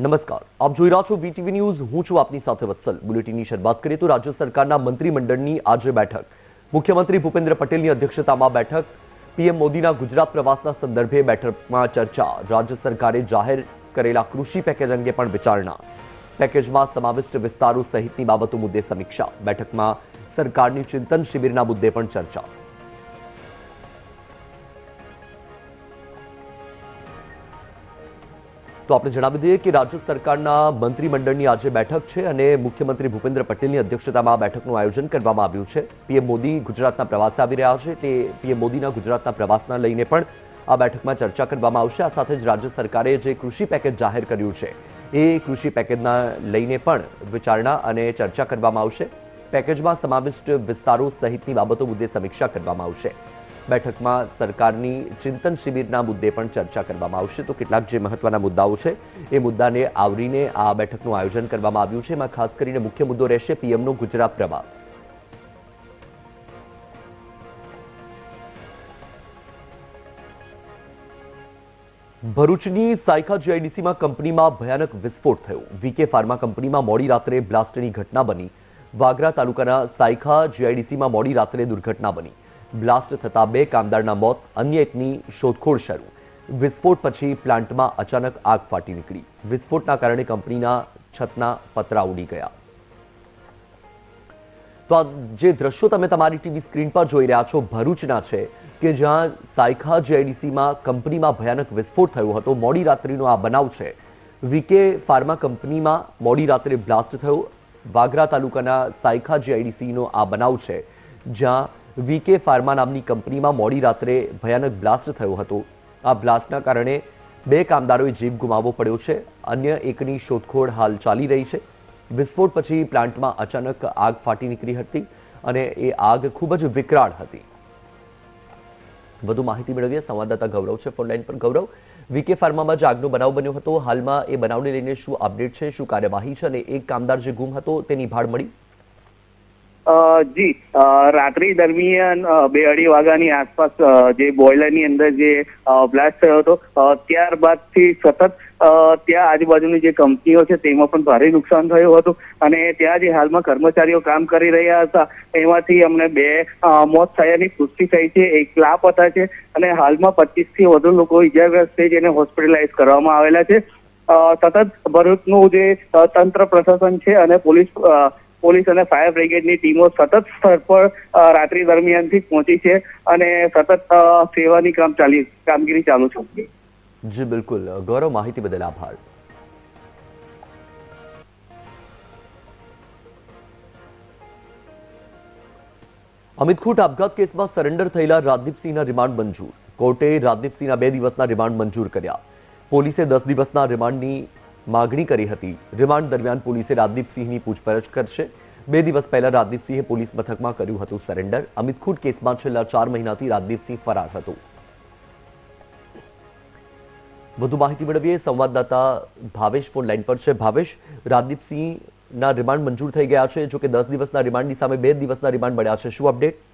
નમસ્કાર. આપ જોઈ રહ્યા વીટીવી ન્યૂઝ. હું છું આપની સાથે વત્સલ. બુલેટિનની શરૂઆત કરીએ તો રાજ્ય સરકારના મંત્રીમંડળની આજે બેઠક. મુખ્યમંત્રી ભૂપેન્દ્ર પટેલની અધ્યક્ષતામાં બેઠક. પીએમ મોદીના ગુજરાત પ્રવાસના સંદર્ભે બેઠકમાં ચર્ચા. રાજ્ય સરકારે જાહેર કરેલા કૃષિ પેકેજ અંગે પણ વિચારણા. પેકેજમાં સમાવિષ્ટ વિસ્તારો સહિતની બાબતો મુદ્દે સમીક્ષા. બેઠકમાં સરકારની ચિંતન શિબિરના મુદ્દે પણ ચર્ચા. તો આપણે જણાવી દઈએ કે રાજ્ય સરકારના મંત્રીમંડળની આજે બેઠક છે અને મુખ્યમંત્રી ભૂપેન્દ્ર પટેલની અધ્યક્ષતામાં આ બેઠકનું આયોજન કરવામાં આવ્યું છે. પીએમ મોદી ગુજરાતના પ્રવાસે આવી રહ્યા છે. તે પીએમ મોદીના ગુજરાતના પ્રવાસના લઈને પણ આ બેઠકમાં ચર્ચા કરવામાં આવશે. આ સાથે જ રાજ્ય સરકારે જે કૃષિ પેકેજ જાહેર કર્યું છે, એ કૃષિ પેકેજના લઈને પણ વિચારણા અને ચર્ચા કરવામાં આવશે. પેકેજમાં સમાવિષ્ટ વિસ્તારો સહિતની બાબતો મુદ્દે સમીક્ષા કરવામાં આવશે. બેઠકમાં સરકારની ચિંતન શિબિરના મુદ્દે પણ ચર્ચા કરવામાં આવશે. તો કેટલાક જે મહત્વના મુદ્દાઓ છે, એ મુદ્દાને આવરીને આ બેઠકનું આયોજન કરવામાં આવ્યું છે. એમાં ખાસ કરીને મુખ્ય મુદ્દો રહેશે પીએમનો ગુજરાત પ્રવાસ ભરૂચની સાયખા જીઆઈડીસીમાં કંપનીમાં ભયાનક વિસ્ફોટ થયો. વીકે ફાર્મા કંપનીમાં મોડી રાત્રે બ્લાસ્ટની ઘટના બની. વાગરા તાલુકાના સાયખા જીઆઈડીસીમાં મોડી રાત્રે દુર્ઘટના બની. બ્લાસ્ટ થતા બે કામદારના મોત, અન્ય એકની શોધખોળ શરૂ. વિસ્ફોટ પછી પ્લાન્ટમાં અચાનક આગ ફાટી નીકળી. વિસ્ફોટના કારણે કંપનીના છતના પતરા ઉડી ગયા. તો આ જે દ્રશ્યો તમે તમારી ટીવી સ્ક્રીન પર જોઈ રહ્યા છો, ભરૂચના છે કે જ્યાં સાયખા જીઆઈડીસીમાં કંપનીમાં ભયાનક વિસ્ફોટ થયો હતો. મોડી રાત્રિનો આ બનાવ છે. વીકે ફાર્મા કંપનીમાં મોડી રાત્રે બ્લાસ્ટ થયો. વાગરા તાલુકાના સાયખા જીઆઈડીસીનો આ બનાવ છે, જ્યાં વીકે ફાર્મા નામની કંપનીમાં મોડી રાત્રે ભયાનક બ્લાસ્ટ થયો હતો. આ બ્લાસ્ટના કારણે બે કામદારોએ જીવ ગુમાવવો પડ્યો છે. અન્ય એકની શોધખોળ હાલ ચાલી રહી છે. વિસ્ફોટ પછી પ્લાન્ટમાં અચાનક આગ ફાટી નીકળી હતી અને એ આગ ખૂબ જ વિકરાળ હતી. વધુ માહિતી મેળવીએ. સંવાદદાતા ગૌરવ છે. ફોનલાઈન પર ગૌરવ, વીકે ફાર્મામાં જે આગનો બનાવ બન્યો હતો. હાલમાં એ બનાવને લઈને શું અપડેટ છે, શું કાર્યવાહી છે અને એક કામદાર જે ગુમ હતો તેની ભાળ મળી? જી. રાત્રિ દરમિયાન બે અઢી વાગ્યાની આસપાસ જે બોઇલરની અંદર જે બ્લાસ્ટ થયો હતો ત્યારબાદથી સતત ત્યાં આજુબાજુની જે કંપનીઓ છે તેમાં પણ ભારે નુકસાન થયું હતું અને ત્યાં જે હાલમાં કર્મચારીઓ કામ કરી રહ્યા હતા, એમાંથી અમને બે મોત થયાની પુષ્ટિ થઈ છે, એક લાપતા છે અને હાલમાં પચીસથી વધુ લોકો ઇજાગ્રસ્ત છે જેને હોસ્પિટલાઇઝ કરવામાં આવેલા છે. સતત ભરૂચનું જે તંત્ર પ્રશાસન છે અને પોલીસ પોલીસ અને ફાયર બ્રિગેડની ટીમો સતત સ્થળ પર રાત્રિ દરમિયાનથી પહોંચી છે અને સતત સેવાની કામ ચાલી, કામગીરી ચાલુ છે. જી, બિલકુલ. ગૌરવ માહિતી બદલ આભાર. અમિત ખૂટ આપઘાત કેસમાં સરેન્ડર થયેલા રાજદીપસિંહના રિમાન્ડ મંજૂર. કોર્ટે રાજદીપસિંહના બે દિવસના રિમાન્ડ મંજૂર કર્યા. પોલીસે દસ દિવસના રિમાન્ડની માગણી કરી હતી. રિમાન્ડ દરમિયાન પોલીસે રાજદીપસિંહની પૂછપરછ કરશે. બે દિવસ પહેલા રાજદીપસિંહે પોલીસ મથકમાં કર્યું હતું સરેન્ડર. અમિત ખૂટ કેસમાં છેલ્લા ચાર મહિનાથી રાજદીપસિંહ ફરાર હતો. વધુ માહિતી મેળવીએ. સંવાદદાતા ભાવેશ ફોન લાઈન પર છે. ભાવેશ રાજદીપસિંહના રિમાન્ડ મંજૂર થઈ ગયા છે. જો કે દસ દિવસના રિમાન્ડની સામે બે દિવસના રિમાન્ડ મળ્યા છે. શું અપડેટ?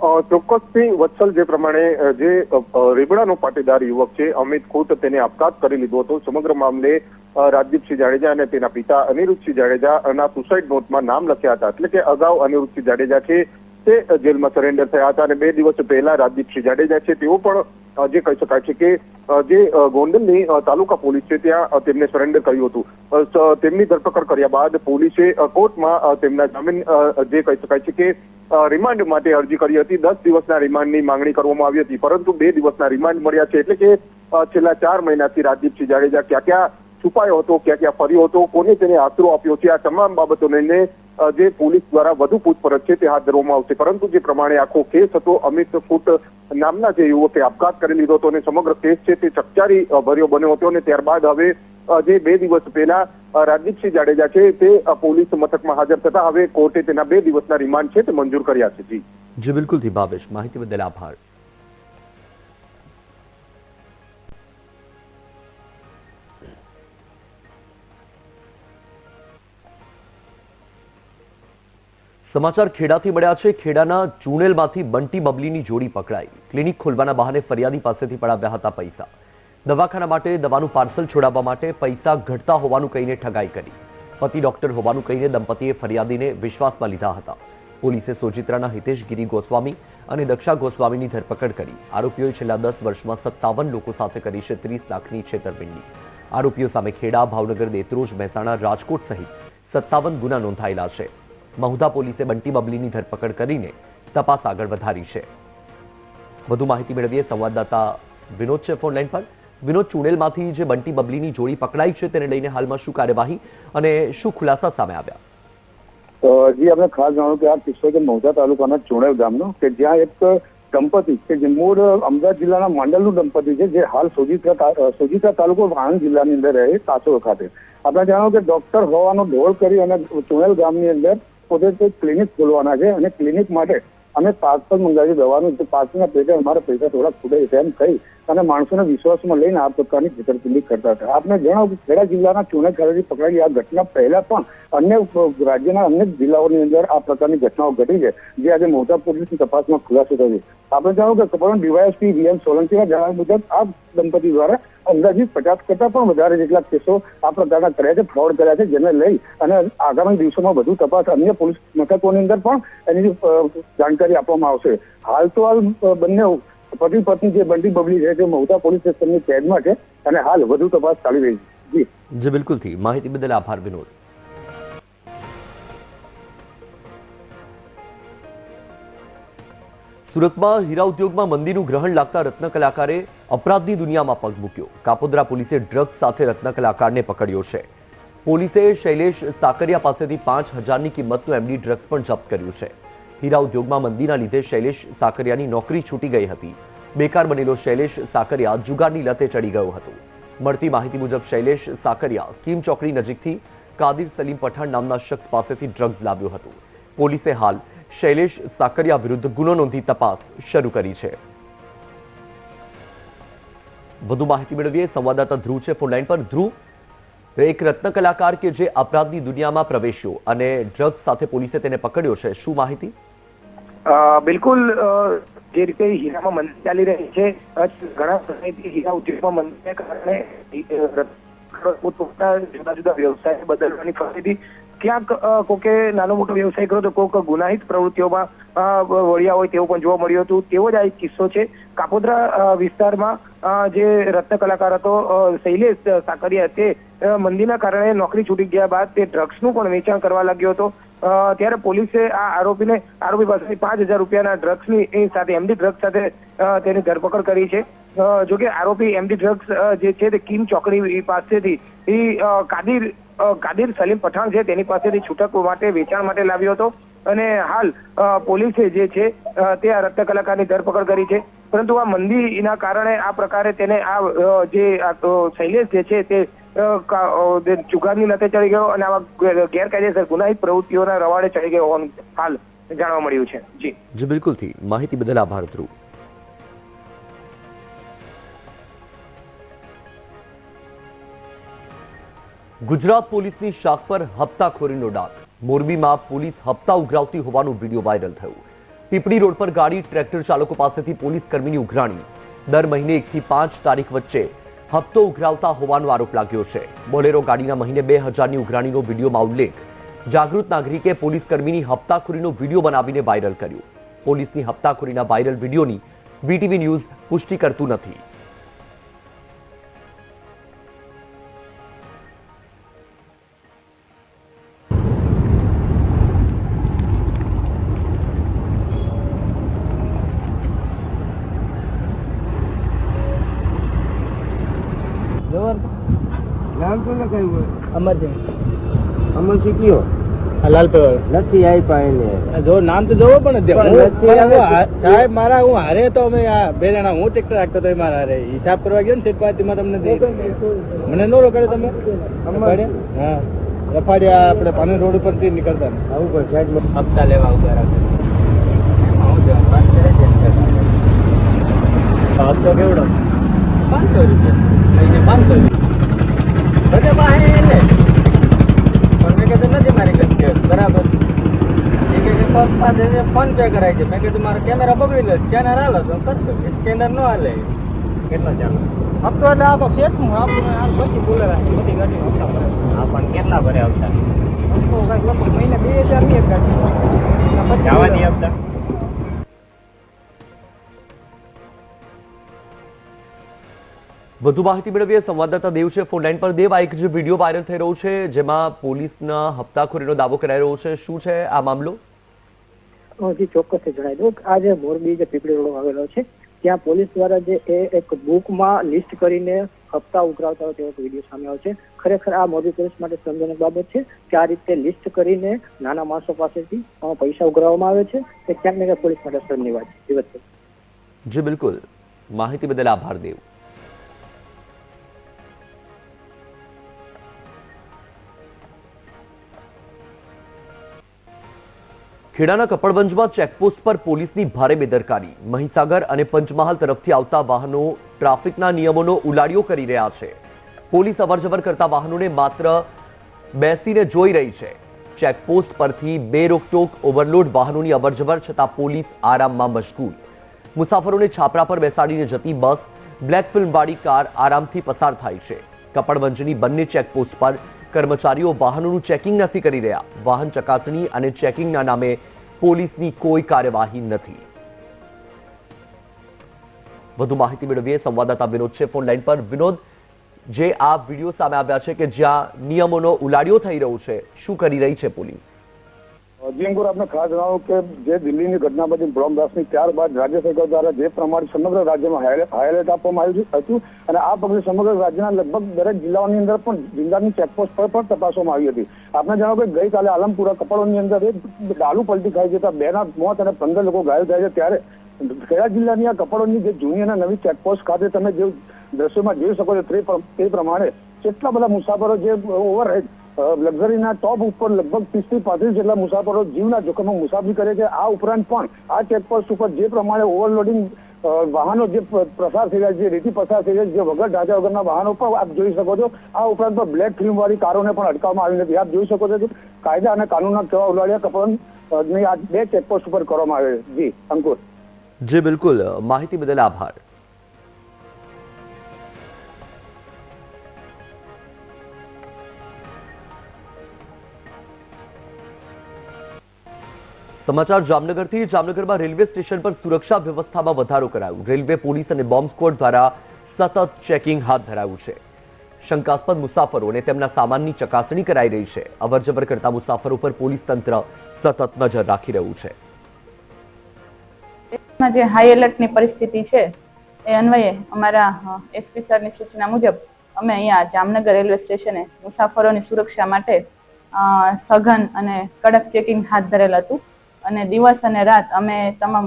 ચોક્કસથી વત્સલ જે પ્રમાણે જે અ, પાટીદાર યુવક છે અમિત ખોટ તેને આપઘાત કરી લીધો હતો. સમગ્ર મામલે રાજદીપસિંહ જાડેજા અને તેના પિતા અનિરુદ્ધસિંહ જાડેજાના સુસાઇડ નોટમાં નામ લખ્યા હતા. એટલે કે અગાઉ અનિરુદ્ધસિંહ જાડેજા છે તે જેલમાં સરેન્ડર થયા હતા અને બે દિવસ પહેલા રાજદીપસિંહ જાડેજા છે. તેઓ પણ જે કહી શકાય છે કે જે ગોંડલની તાલુકા પોલીસ છે ત્યાં તેમને સરેન્ડર કર્યું હતું. તેમની ધરપકડ કર્યા બાદ પોલીસે કોર્ટમાં તેમના જામીન જે કહી શકાય છે કે રિમાન્ડ માટે અરજી કરી હતી. દસ દિવસના રિમાન્ડની માંગણી કરવામાં આવી હતી. પરંતુ બે દિવસના રિમાન્ડ મળ્યા છે એટલે કે છેલ્લા ચાર મહિનાથી રાજદીપસિંહ જાડેજા ક્યાં ક્યાં છુપાયો હતો ક્યાં ક્યાં ફર્યો હતો, કોને તેને આશરો આપ્યો છે, આ તમામ બાબતોને લઈને જે પોલીસ દ્વારા વધુ પૂછપરછ છે તે હાથ ધરવામાં આવશે. પરંતુ જે પ્રમાણે આખો કેસ હતો, અમિત ફૂટ નામના જે યુવકે આપઘાત કરી લીધો હતો અને સમગ્ર કેસ છે તે ચકચારી ભર્યો બન્યો હતો અને ત્યારબાદ હવે જે બે દિવસ પહેલા રાજદીપસિંહ જાડેજા છે તે પોલીસ મથકમાં હાજર થતા હવે કોર્ટે તેના બે દિવસના રિમાન્ડ છે તે મંજૂર કર્યા છે. જી. જી બિલકુલથી ભાવેશ. માહિતી બદલ આભાર. સમાચાર ખેડાથી મળ્યા છે. ખેડાના ચુણેલમાંથી બંટી બબલીની જોડી પકડાઈ. ક્લિનિક ખોલવાના બહાને ફરિયાદી પાસેથી પડાવ્યા હતા પૈસા. દવાખાના માટે દવાનું પાર્સલ છોડાવવા માટે પૈસા ઘટતા હોવાનું કહીને ઠગાઈ કરી. પતિ ડોક્ટર હોવાનું કહીને દંપતીએ ફરિયાદીને વિશ્વાસમાં લીધા હતા. પોલીસે સોજિત્રાના હિતેશ ગિરી ગોસ્વામી અને દક્ષા ગોસ્વામીની ધરપકડ કરી. આરોપીઓએ છેલ્લા દસ વર્ષમાં સત્તાવન લોકો સાથે કરી છે ત્રીસ લાખની છેતરપિંડી. આરોપીઓ સામે ખેડા, ભાવનગર, દેત્રોજ, મહેસાણા, રાજકોટ સહિત સત્તાવન ગુના નોંધાયેલા છે. મહુધા પોલીસે બંટી બબલીની ધરપકડ કરીને તપાસ આગળ વધારી છે. વધુ માહિતી મેળવીએ સંવાદદાતા વિનોદ છે ફોનલાઈન પર. વિનોદ ચુડેલમાંથી જે બંટી બબલીની જોડી પકડાઈ છે તેને લઈને હાલમાં શું કાર્યવાહી અને શું ખુલાસા સામે આવ્યા? જી, આપણે ખાસ જાણો કે આ કિસ્સો છે મૌજા તાલુકાના ચોણેવ ગામનો કે જ્યાં એક દંપતી કે જે મૂળ અમદાવાદ જિલ્લાના માંડલનું દંપતી છે, જે હાલ સોજિત્રા સોજિત્રા તાલુકો આણંદ જિલ્લાની અંદર રહે કાસોલ ખાતે. આપણે જાણો કે ડોક્ટર હોવાનો ઢોળ કરી અને ચોણેલ ગામની અંદર પોતે ક્લિનિક ખોલવાના છે અને ક્લિનિક માટે અમે પાર્સલ મંગાવી દવાનું તો પાર્સલના પેટે અમારા પૈસા થોડા ખૂટે છે એમ કહી અને માણસોને વિશ્વાસમાં લઈને આ પ્રકારની છેતરપિંડી કરતા હતા. આપણે જણાવો કે ખેડા જિલ્લાના ચોણે ખાતેથી પકડાયેલી આ ઘટના પહેલા પણ અન્ય રાજ્યના અનેક જિલ્લાઓની અંદર આ પ્રકારની ઘટનાઓ ઘટી છે, જે આજે મોટા પોલીસની તપાસમાં ખુલાસો થયો છે. આપણે જાણો કે કપડણ ડીવાયએસપી વીએમ સોલંકીના જણાવ્યા મુજબ આ દંપતી દ્વારા અંદાજિત પચાસ કરતા પણ વધારે જેટલા કેસો આ પ્રકારના કર્યા છે ફ્રોડ કર્યા છે, જેને લઈ અને આગામી દિવસોમાં વધુ તપાસ અન્ય પોલીસ મથકોની અંદર પણ એની જાણકારી આપવામાં આવશે. હાલ તો હાલ બંને પતિ પત્ની જે બંટી બબલી છે તે મહુતા પોલીસ સ્ટેશનની કેદમાં છે, અને હાલ વધુ તપાસ ચાલી રહી છે. જી. જે બિલકુલથી માહિતી બદલ આભાર, વિનોદ. સુરતમાં હીરા ઉદ્યોગમાં મંદીનું ગ્રહણ લાગતા રત્ન અપરાધની દુનિયામાં પગ મૂક્યો. કાપોદ્રા પોલીસે ડ્રગ્સ સાથે રત્ન પકડ્યો છે. પોલીસે શૈલેષ સાકરિયા પાસેથી પાંચ હજારની કિંમતનું એમડી ડ્રગ્સ પણ જપ્ત કર્યું છે. હીરા ઉદ્યોગમાં મંદીના લીધે શૈલેષ સાકરિયાની નોકરી છૂટી ગઈ હતી. બેકાર બનેલો શૈલેષ સાકરિયા જુગારની લતે ચડી ગયો હતો. મળતી માહિતી મુજબ શૈલેષ સાકરિયા સ્કીમ ચોકડી નજીકથી કાદિર સલીમ પઠાણ નામના શખ્સ પાસેથી ડ્રગ્સ લાવ્યો હતો. પોલીસે હાલ શૈલેષ સાકરિયા વિરુદ્ધ ગુનો નોંધી તપાસ શરૂ કરી છે. વધુ માહિતી મેળવીએ. સંવાદદાતા ધ્રુવ છે ફોનલાઈન પર. ધ્રુવ, એક રત્ન કલાકાર કે જે અપરાધની દુનિયામાં પ્રવેશ્યો અને ડ્રગ્સ સાથે પોલીસે તેને પકડ્યો છે, શું માહિતી? બિલકુલ જે રીતે હીરામાં મંદી ચાલી રહી છે ઘણા સમયથી હીરા ઉદ્યોગમાં મંદીને કારણે જુદા જુદા વ્યવસાય બદલવાની ફરીથી ક્યાંક કોકે નાનો મોટો વ્યવસાય કર્યો તો કોક ગુનાહિત પ્રવૃત્તિઓમાં વળ્યા હોય તેવું પણ જોવા મળ્યું હતું. તેવો જ આ એક કિસ્સો છે. કાપોદ્રા વિસ્તારમાં જે રત્ન કલાકાર હતો શૈલેષ સાકરિયા તે મંદીના કારણે નોકરી છૂટી ગયા બાદ તે ડ્રગ્સનું પણ વેચાણ કરવા લાગ્યો હતો. ત્યારે પોલીસે આ આરોપીને, આરોપી પાસેથી પાંચ હજાર રૂપિયાના ડ્રગ્સની સાથે એમડી ડ્રગ્સ સાથે તેની ધરપકડ કરી છે. જોકે આરોપી એમડી ડ્રગ્સ જે છે તે કિમ ચોકડી પાસેથી કાદિર કાદિર સલીમ પઠાણ છે, તેની પાસેથી છૂટક માટે વેચાણ માટે લાવ્યો હતો. અને હાલ પોલીસે જે છે તે આ રત્ન કલાકારની ધરપકડ કરી છે. પરંતુ આ મંદીના કારણે આ પ્રકારે તેને આ જે શૈલેષ જે છે, તે જુગારની લતે ચડી ગયો અને આવા ગેર- ગેરકાયદેસર ગુનાહિત પ્રવૃત્તિઓના રવાડે ચડી ગયો હોવાનું હાલ જાણવા મળ્યું છે. જી. જી, બિલકુલથી. માહિતી બદલ આભાર, ધ્રુવ. ગુજરાત પોલીસની શાખ પર હપ્તાખોરીનો ડાક. મોરબીમાં પોલીસ હપ્તા ઉઘરાવતી હોવાનું વીડિયો વાયરલ થયું. પીપળી રોડ પર ગાડી ટ્રેક્ટર ચાલકો પાસેથી પોલીસ કર્મીની ઉઘરાણી. દર મહિને એકથી પાંચ તારીખ વચ્ચે હપ્તો ઉઘરાવતા હોવાનો આરોપ લાગ્યો છે. બોલેરો ગાડીના મહિને બે હજારની ઉઘરાણીનો વિડીયોમાં ઉલ્લેખ. જાગૃત નાગરિકે પોલીસ કર્મીની હપ્તાખોરીનો વીડિયો બનાવીને વાયરલ કર્યો. પોલીસની હપ્તાખોરીના વાયરલ વિડીયોની વીટીવી ન્યૂઝ પુષ્ટિ કરતું નથી. અમરસિંહ અમરસિંહ કયો હલાલ પર નથી આવી પાઈને જો નામ તો જોવો પણ સાહેબ મારા હું હારે તો અમે આ બે જણા હું ટ્રેક્ટર રાખતો તો મારા હારે. હિસાબ કરવા ગયો ને તે પાર્ટીમાં તમને મને નો રોકાડ્યો તમે? હા. રફાડ્યા આપણે પાણી રોડ ઉપરથી નીકળતા ને. આવું કોઈ સાહેબ હપ્તા લેવા ઊભા રાખે. હપ્તો કેવડો? પાંચસો રૂપિયા. પાંચસો બધે પાસે એટલે પણ મેં કીધું નથી મારી ગમતી બરાબર એ પગ પાસે ફોન પે કરાય છે. મેં કીધું મારો કેમેરા બગડી લે સ્કેનર હાલો તો કરશો સ્કેનર નો હાલે. કેટલો ચાલો. હપ્તો એટલે આ તો શેઠનું આપણે આ બધી બોલે રાખી. બધી ગાડી હપ્તા ભરે. આ પણ કેટલા ભરે હપ્તા? હપ્તો કાંઈક લગભગ મહિને બે હજારની એક ગાડી જવાની હપ્તા? વધુ માહિતી મેળવીએ સંવાદદાતા દેવ છે ફોન લાઈન પર. દેવ આ એક જે વીડિયો વાયરલ થઈ રહ્યો છે જેમાં પોલીસના હપ્તાખોરીનો દાવો કરાઈ રહ્યો છે. શું છે આ મામલો? હજી ચોક્કસથી જણાવી દઉં આ જે મોરબી જે પીપળી રોડ આવેલો છે, ત્યાં પોલીસ દ્વારા જે એક બુકમાં લિસ્ટ કરીને હપ્તા ઉઘરાવતા હોય તેવો વીડિયો સામે આવ્યો છે. ખરેખર આ મોરબી પોલીસ માટે સમજણની બાબત છે કે આ રીતે લિસ્ટ કરીને નાના માણસો પાસેથી પૈસા ઉઘરાવવામાં આવે છે તે ક્યાંક ને ક્યાંક પોલીસ માટે શરમની વાત છે. જી, બિલકુલ. માહિતી બદલ આભાર દેવ. ખેડાના કપડવંજમાં ચેકપોસ્ટ પર પોલીસની ભારે બેદરકારી. મહીસાગર અને પંચમહાલ તરફથી આવતા વાહનો ટ્રાફિકના નિયમોનો ઉલાડિયો કરી રહ્યા છે. પોલીસ અવરજવર કરતા વાહનોને માત્ર બેસીને જોઈ રહી છે. ચેકપોસ્ટ પરથી બે રોકટોક ઓવરલોડ વાહનોની અવરજવર છતાં પોલીસ આરામમાં મશગુલ. મુસાફરોને છાપરા પર બેસાડીને જતી બસ, બ્લેક ફિલ્મવાળી કાર આરામથી પસાર થાય છે. કપડવંજની બંને ચેકપોસ્ટ પર કર્મચારીઓ વાહનોનું ચેકિંગ નથી કરી રહ્યા. વાહન ચકાસણી અને ચેકિંગના નામે પોલીસની કોઈ કાર્યવાહી નથી. વધુ માહિતી મેળવીએ. સંવાદદાતા વિનોદ છે ફોનલાઈન પર. વિનોદ, જે આ વીડિયો સામે આવ્યા છે કે જ્યાં નિયમોનો ઉલાડિયો થઈ રહ્યો છે, શું કરી રહી છે પોલીસ? જી અંકુર આપને ખાસ જણાવું કે જે દિલ્હીની ઘટના બધી બ્રહ્મદાસની ત્યારબાદ રાજ્ય સરકાર દ્વારા જે પ્રમાણે સમગ્ર રાજ્યમાં હાઈલાઇટ આપવામાં આવ્યું હતું. અને આ પગલે સમગ્ર રાજ્યના લગભગ દરેક જિલ્લાઓની અંદર પણ જિલ્લાની ચેકપોસ્ટ પર પણ તપાસવામાં આવી હતી. આપને જણાવો કે ગઈકાલે આલમપુરા કપડોની અંદર એક ડાલુ પલટી ખાઈ જતા બે ના મોત અને પંદર લોકો ઘાયલ થયા છે. ત્યારે કયા જિલ્લાની આ કપડોની જે જૂની અને નવી ચેકપોસ્ટ ખાતે તમે જે દ્રશ્યોમાં જોઈ શકો છો, તે પ્રમાણે કેટલા બધા મુસાફરો જે ઓવરહેડ લક્ઝરીના ટોપ ઉપર લગભગ ત્રીસથી પાંત્રીસ જેટલા મુસાફરો જીવના જોખમમાં મુસાફરી કરે છે. આ ઉપરાંત પણ આ ચેકપોસ્ટ ઉપર જે પ્રમાણે ઓવરલોડિંગ વાહનો જે પ્રસાર થઈ રહ્યા છે, રીતિ પસાર થઈ રહ્યા છે, જે વગર ઢાંચા વગરના વાહનો પણ આપ જોઈ શકો છો. આ ઉપરાંત પણ બ્લેક ફિલ્મ વાળી કારોને પણ અટકાવવામાં આવી નથી. આપ જોઈ શકો છો કાયદા અને કાનૂનના કેવા ઉલાડ્યા કપડન આ બે ચેકપોસ્ટ ઉપર કરવામાં આવે છે. જી, અંકુર. જી, બિલકુલ. માહિતી બદલ આભાર. સમાચાર જામનગરથી. જામનગરમાં રેલવે સ્ટેશન પર સુરક્ષા વ્યવસ્થામાં વધારો કરાયો. રેલવે પોલીસ અને બોમ્બ સ્ક્વોડ દ્વારા સતત ચેકિંગ હાથ ધરાયું છે. શંકાસ્પદ મુસાફરો અને તેમના સામાનની ચકાસણી કરાઈ રહી છે. અવરજવર કરતા મુસાફરો પર પોલીસ તંત્ર સતત નજર રાખી રહ્યું છે. જે હાઈ એલર્ટની પરિસ્થિતિ છે, એ અન્વયે અમારા એસપી સરની સૂચના મુજબ અમે અહીંયા જામનગર રેલવે સ્ટેશને મુસાફરોની સુરક્ષા માટે સઘન અને કડક ચેકિંગ હાથ ધરેલ હતું. અને દિવસ અને રાત અમે તમામ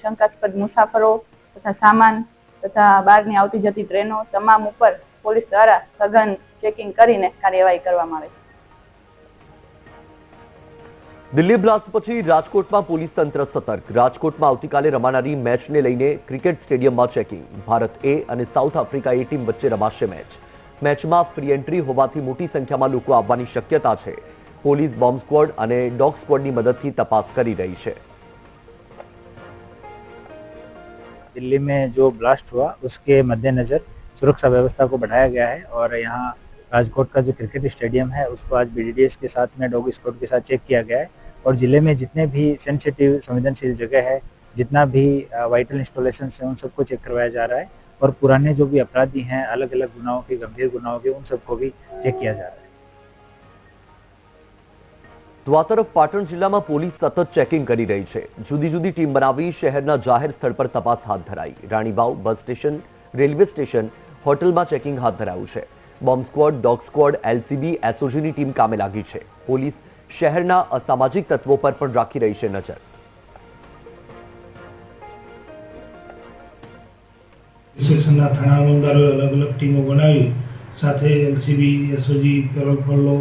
શંકાસ્પદ મુસાફરો તથા સામાન તથા બહારની આવતી જતી ટ્રેનો તમામ ઉપર પોલીસ દ્વારા સઘન ચેકિંગ કરીને કાર્યવાહી કરવામાં આવે છે. દિલ્હી બ્લાસ્ટ પછી રાજકોટમાં પોલીસ તંત્ર સતર્ક. રાજકોટમાં આવતીકાલે રમાનારી મેચને લઈને ક્રિકેટ સ્ટેડિયમમાં ચેકિંગ. ભારત એ અને સાઉથ આફ્રિકા એ ટીમ વચ્ચે રમાશે મેચ. મેચમાં ફ્રી એન્ટ્રી હોવાથી મોટી સંખ્યામાં લોકો આવવાની શક્યતા છે. પોલીસ બોમ્બ સ્ક્વોડ અને ડોગ સ્ક્વોડની મદદથી તપાસ કરી રહી છે दिल्ली में जो ब्लास्ट हुआ उसके मद्देनजर सुरक्षा व्यवस्था को बढ़ाया गया है और यहाँ राजकोट का जो क्रिकेट स्टेडियम है उसको आज बीडीडीएस के साथ में डॉग स्क्वाड के साथ चेक किया गया है और जिले में जितने भी सेंसिटिव संवेदनशील जगह है जितना भी वाइटल इंस्टॉलेशन है उन सबको चेक करवाया जा रहा है और पुराने जो भी अपराधी हैं अलग अलग गुनाहों के गंभीर गुनाहों के उन सबको भी चेक किया जा रहा है તો તરફ પાટણ જિલ્લામાં પોલીસ સતત ચેકિંગ કરી રહી છે. જુદી જુદી ટીમ બનાવી શહેરના જાહેર સ્થળ પર તપાસ હાથ ધરાઈ. Ranibav bus station, railway station, હોટલમાં ચેકિંગ હાથ ધરાયું છે. Bomb squad, dog squad, LCB, એસઓજીની team કામે લાગી છે. પોલીસ શહેરના અસામાજિક તત્વો પર પણ રાખી રહી છે નજર. સ્ટેશનના થાણા અમલદારોએ અલગ અલગ ટીમો બનાવી, સાથે એલસીબી, એસઓજી, પેરોલ પલ્લો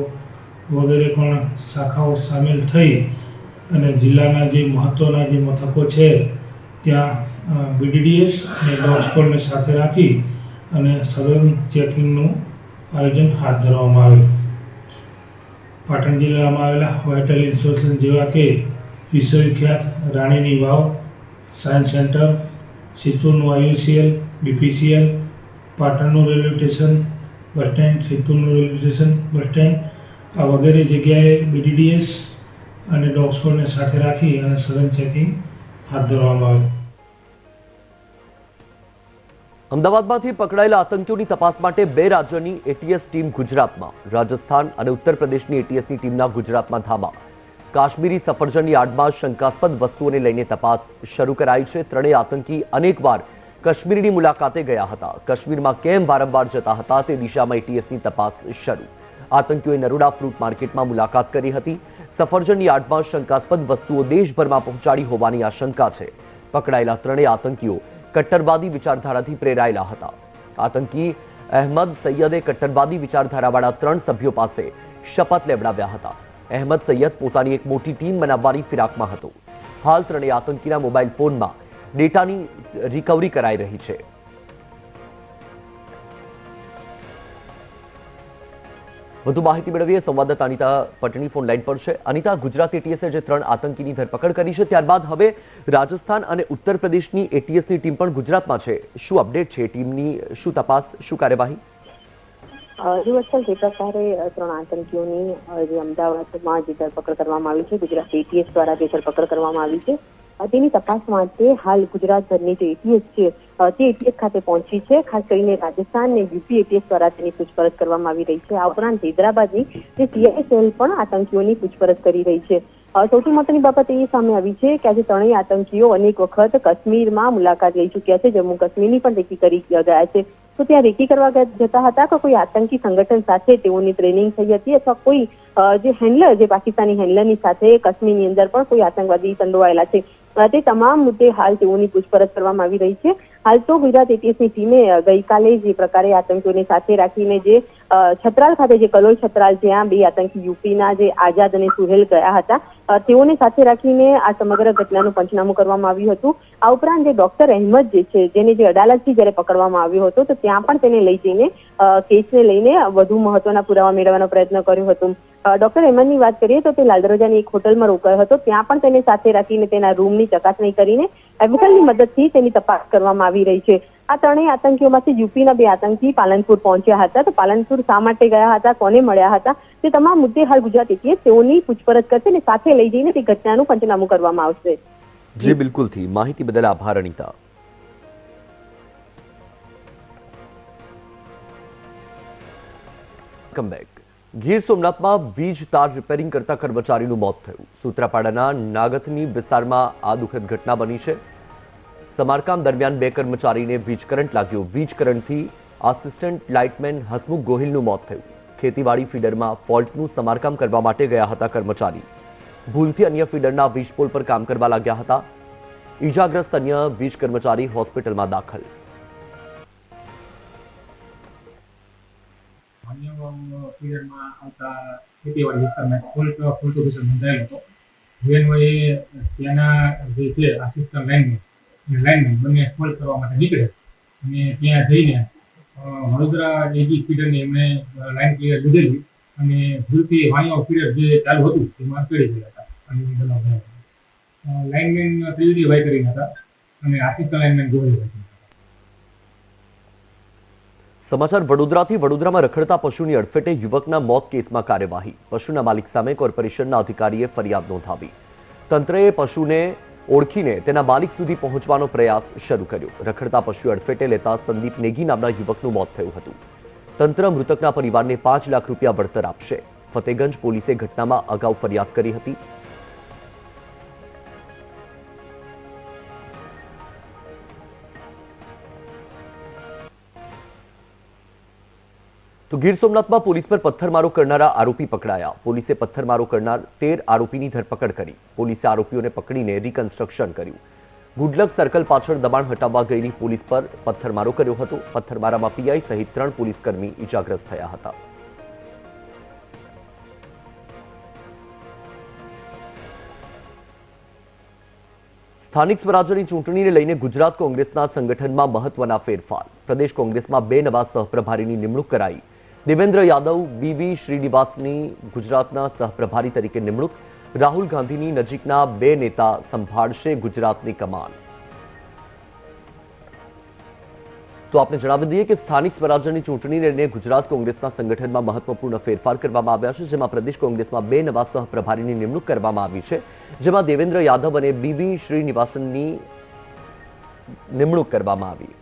વગેરે પણ શાખાઓ સામેલ થઈ અને જિલ્લાના જે મહત્વના જે મથકો છે, ત્યાં બીડીડીએસ અને ડોસ્કોલને સાથે રાખી અને સઘન ચેકિંગનું આયોજન હાથ ધરવામાં આવ્યું. પાટણ જિલ્લામાં આવેલા વાઇટલ ઇન્સ્ટોલેશન જેવા કે વિશ્વવિખ્યાત રાણીની વાવ સાયન્સ સેન્ટર સિત્તુરનું આયુસીએલ બીપીસીએલ પાટણનું રેલવે સ્ટેશન, બસ સ્ટેન્ડ સિત્તુરનું રેલવે સ્ટેશન, બસ સ્ટેન્ડ આ વગેરે જગ્યાએ બીડીડીએસ અને ડોગ સ્કોડને સાથે રાખી અને સઘન ચેકિંગ હાથ ધરવામાં આવ્યું અમદાવાદમાંથી પકડાયેલા આતંકીઓની તપાસ માટે બે રાજ્યની એટીએસ ટીમ ગુજરાતમાં, રાજસ્થાન અને ઉત્તર પ્રદેશની એટીએસની ટીમના ગુજરાતમાં ધામા કાશ્મીરી સફરજનની આડમાં શંકાસ્પદ વસ્તુઓને લઈને તપાસ શરૂ કરાઈ છે. ત્રણેય આતંકી અનેકવાર કાશ્મીરની મુલાકાતે ગયા હતા. કાશ્મીરમાં કેમ વારંવાર જતા હતા તે દિશામાં એટીએસની તપાસ શરૂ. આતંકીઓએ નરોડા ફ્રૂટ માર્કેટમાં મુલાકાત કરી હતી. સફરજનની આડમાં શંકાસ્પદ વસ્તુઓ દેશભરમાં પહોંચાડી હોવાની આશંકા છે. પકડાયેલા ત્રણેય આતંકીઓ કટ્ટરવાદી વિચારધારાથી પ્રેરાયેલા હતા. આતંકી અહેમદ સૈયદે કટ્ટરવાદી વિચારધારાવાળા ત્રણ સભ્યો પાસે શપથ લેવડાવ્યા હતા. અહેમદ સૈયદ પોતાની એક મોટી ટીમ બનાવવાની ફિરાકમાં હતો. હાલ ત્રણેય આતંકીના મોબાઈલ ફોનમાં ડેટાની રિકવરી કરાઈ રહી છે. વધુ માહિતી મેળવીએ સંવાદદાતા અનિતા પટણી ફોન લાઈન પર છે. અનિતા ગુજરાત એટીએસે જે ત્રણ આતંકીની ધરપકડ કરી છે, ત્યારબાદ હવે રાજસ્થાન અને ઉત્તર પ્રદેશની એટીએસની ટીમ પણ ગુજરાતમાં છે. શું અપડેટ છે ટીમની? શું તપાસ? શું કાર્યવાહી? રિવર્સલ જે પ્રકારે ત્રણ આતંકીઓની જે અમદાવાદમાં જે ધરપકડ કરવામાં આવી છે, ગુજરાત એટીએસ દ્વારા જે ધરપકડ કરવામાં આવી છે તેની તપાસ માટે હાલ ગુજરાતભરની જે એટીએસ છે તે એટીએસ ખાતે પહોંચી છે, ખાસ કરીને રાજસ્થાન અને યુપી એટીએસ દ્વારા તેની પૂછપરછ કરવામાં આવી રહી છે. આ ઉપરાંત હૈદરાબાદની જે સીઆઈ પણ આતંકીઓની પૂછપરછ કરી રહી છે. સૌથી મહત્વની બાબત એ સામે આવી છે કે આજે ત્રણેય આતંકીઓ અનેક વખત કાશ્મીરમાં મુલાકાત લઈ ચૂક્યા છે. જમ્મુ કાશ્મીરની પણ રેકી કરી ગયા છે. તો ત્યાં રેકી કરવા જતા હતા કે કોઈ આતંકી સંગઠન સાથે તેઓની ટ્રેનિંગ થઈ હતી અથવા કોઈ જે હેન્ડલર જે પાકિસ્તાની હેન્ડલરની સાથે કાશ્મીરની અંદર પણ કોઈ આતંકવાદી સંડોવાયેલા છે? તે તમામ મુદ્દે હાલ તેઓની પૂછપરછ કરવામાં આવી રહી છે. હાલ તો ગુજરાત એટીએસની ટીમે ગઈકાલે જે પ્રકારે આતંકીઓને સાથે રાખીને જે છત્રાલ ખાતે જે કલોલ છત્રાલ જ્યાં બે આતંકી યુપીના જે આઝાદ અને સુહેલ ગયા હતા તેઓને સાથે રાખીને આ સમગ્ર ઘટનાનું પંચનામું કરવામાં આવ્યું હતું. આ ઉપરાંત જે ડોક્ટર અહેમદ જે છે, જેને જે અડાલતથી જ્યારે પકડવામાં આવ્યો હતો, તો ત્યાં પણ તેને લઈ જઈને કેસને લઈને વધુ મહત્વના પુરાવા મેળવવાનો પ્રયત્ન કર્યો હતો. ડોક્ટર અહેમદની વાત કરીએ તો તે લાલદરોજાની એક હોટલમાં રોકાયો હતો. ત્યાં પણ તેને સાથે રાખીને તેના રૂમની ચકાસણી કરીને એફિકલની મદદથી તેની તપાસ કરવામાં આવી રહી છે. આ ત્રણેય આતંકીઓમાંથી યુપીના બે આતંકી પાલનપુર પહોંચ્યા હતા. તો પાલનપુર શા માટે ગયા હતા? કોને મળ્યા હતા? તે તમામ મુદ્દે હાલ ગુજરાત એટીએસ તેઓની પૂછપરછ કરશે અને સાથે લઈ જઈને તે ઘટનાનું પંચનામું કરવામાં આવશે. જી, બિલકુલથી. માહિતી બદલ આભાર, અનિતા. વેલકમ બેક ગીર સોમનાથમાં વીજ તાર રિપેરિંગ કરતા કર્મચારીનું મોત થયું. સૂત્રાપાડાના નાગથની વિસ્તારમાં આ દુઃખદ ઘટના બની છે. સમારકામ દરમિયાન બે કર્મચારીને વીજ કરંટ લાગ્યો. વીજ કરંટથી આસિસ્ટન્ટ લાઇટમેન હસમુખ ગોહિલનું મોત થયું. ખેતીવાડી ફીડરમાં ફોલ્ટનું સમારકામ કરવા માટે ગયા હતા કર્મચારી. ભૂલથી અન્ય ફીડરના વીજ પોલ પર કામ કરવા લાગ્યા હતા. ઈજાગ્રસ્ત અન્ય વીજ કર્મચારી હોસ્પિટલમાં દાખલ. અન્ય પીરિયડમાં આવતા ખેતીવાડી વિસ્તારમાં ફોલ્ટ ફોલ્ટ ઓફિસર નોંધાયેલો હતો. જીએનઓએ ત્યાંના જે છે, આસિસ્ટન્ટ લાઇનમેન લાઇનમેન બંને ફોલ્ટ કરવા માટે નીકળ્યા અને ત્યાં જઈને વડોદરા એજી ફીડરની એમણે લાઈન ક્લિયર લીધેલી અને ભૂલથી વાણીઓ ફીડર જે ચાલુ હતું તેમાં ચડી ગયા હતા. અને બનાવ લાઇનમેન ત્રિવેદી ભાઈ કરીને હતા અને આસિસ્ટન્ટ લાઇનમેન ગોવિંદભાઈ હતી. સમાચાર, વડોદરાથી વડોદરામાં રખડતા પશુની અડફેટે યુવકના મોત કેસમાં કાર્યવાહી. પશુના માલિક સામે કોર્પોરેશનના અધિકારીએ ફરિયાદ નોંધાવી. તંત્રએ પશુને ઓળખીને તેના માલિક સુધી પહોંચવાનો પ્રયાસ શરૂ કર્યો. રખડતા પશુ અડફેટે લેતા સંદીપ નેગી નામના યુવકનું મોત થયું હતું. તંત્ર મૃતકના પરિવારને પાંચ લાખ રૂપિયા વળતર આપશે. ફતેગંજ પોલીસે ઘટનામાં અગાઉ ફરિયાદ કરી હતી. તો ગીર સોમનાથમાં પોલીસ પર પથ્થરમારો કરનારા આરોપી પકડાયા. પોલીસે પથ્થરમારો કરનાર તેર આરોપીની ધરપકડ કરી. પોલીસે આરોપીઓને પકડીને રિકન્સ્ટ્રક્શન કર્યું. ગુડલક સર્કલ પાછળ દબાણ હટાવવા ગયેલી પોલીસ પર પથ્થરમારો કર્યો હતો. પથ્થરમારામાં પીઆઈ સહિત ત્રણ પોલીસકર્મી ઇજાગ્રસ્ત થયા હતા. સ્થાનિક સ્વરાજ્યની ચૂંટણીને લઈને ગુજરાત કોંગ્રેસના સંગઠનમાં મહત્વના ફેરફાર. પ્રદેશ કોંગ્રેસમાં બે નવા સહપ્રભારીની નિમણૂક કરાઈ. દેવેન્દ્ર યાદવ, બીવી શ્રીનિવાસની ગુજરાતના સહપ્રભારી તરીકે નિમણૂક. રાહુલ ગાંધીની નજીકના બે નેતા સંભાળશે ગુજરાતની કમાન. તો આપને જણાવી દઈએ કે સ્થાનિક સ્વરાજ્યની ચૂંટણીને લઈને ગુજરાત કોંગ્રેસના સંગઠનમાં મહત્વપૂર્ણ ફેરફાર કરવામાં આવ્યા છે, જેમાં પ્રદેશ કોંગ્રેસમાં બે નવા સહપ્રભારીની નિમણૂક કરવામાં આવી છે, જેમાં દેવેન્દ્ર યાદવ અને બીવી શ્રીનિવાસનની નિમણૂક કરવામાં આવી.